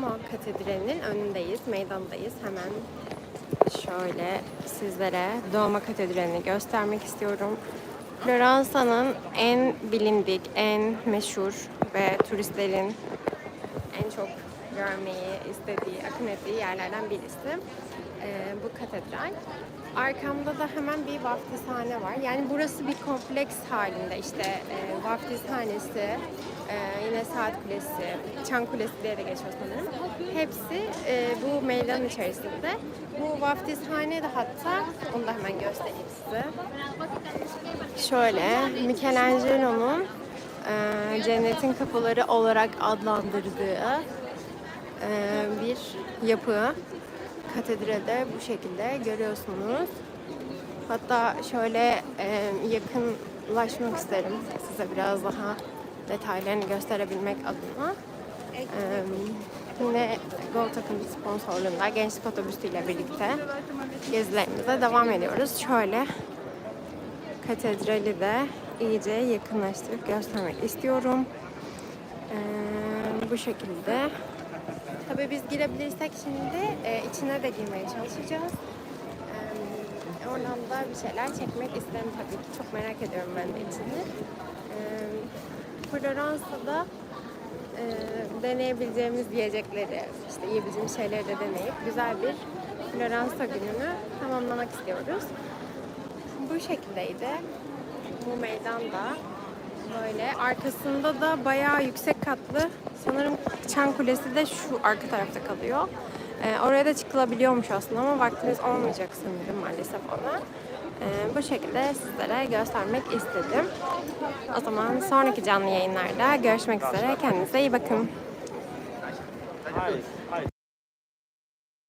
Duomo Katedrali'nin önündeyiz, meydandayız. Hemen şöyle sizlere Duomo Katedrali'ni göstermek istiyorum. Floransa'nın en bilindik, en meşhur ve turistlerin en çok görmeyi istediği, akın ettiği yerlerden birisi. Ee, bu katedral. Arkamda da hemen bir vaftizhane var. Yani burası bir kompleks halinde. İşte e, vaftizhanesi, e, yine saat kulesi, çan kulesi diye de geçiyor sanırım. Hepsi e, bu meydanın içerisinde. Bu vaftizhane de hatta, onu da hemen göstereyim size. Şöyle, Michelangelo'nun e, cennetin kapıları olarak adlandırdığı e, bir yapı. Katedralde bu şekilde görüyorsunuz. Hatta şöyle e, yakınlaşmak isterim size biraz daha detaylarını gösterebilmek adına. E, yine Go Takım sponsorluğunda Gençlik Otobüsü ile birlikte gezilerimize devam ediyoruz. Şöyle katedrali de iyice yakınlaştırıp göstermek istiyorum. Ee, bu şekilde. Tabii biz girebilirsek şimdi e, içine de girmeye çalışacağız. Ee, oradan da bir şeyler çekmek isterim tabii ki. Çok merak ediyorum ben de içini. Ee, Floransa'da e, deneyebileceğimiz yiyecekleri, işte yiyebileceğimiz şeyleri de deneyip güzel bir Floransa gününü tamamlamak istiyoruz. Bu şekildeydi. Bu meydan da böyle. Arkasında da bayağı yüksek katlı sanırım Çan Kulesi de şu arka tarafta kalıyor. Ee, oraya da çıkılabiliyormuş aslında ama vaktiniz olmayacak sanırım maalesef ona. Ee, bu şekilde sizlere göstermek istedim. O zaman sonraki canlı yayınlarda görüşmek üzere. Kendinize iyi bakın. Hi, hi.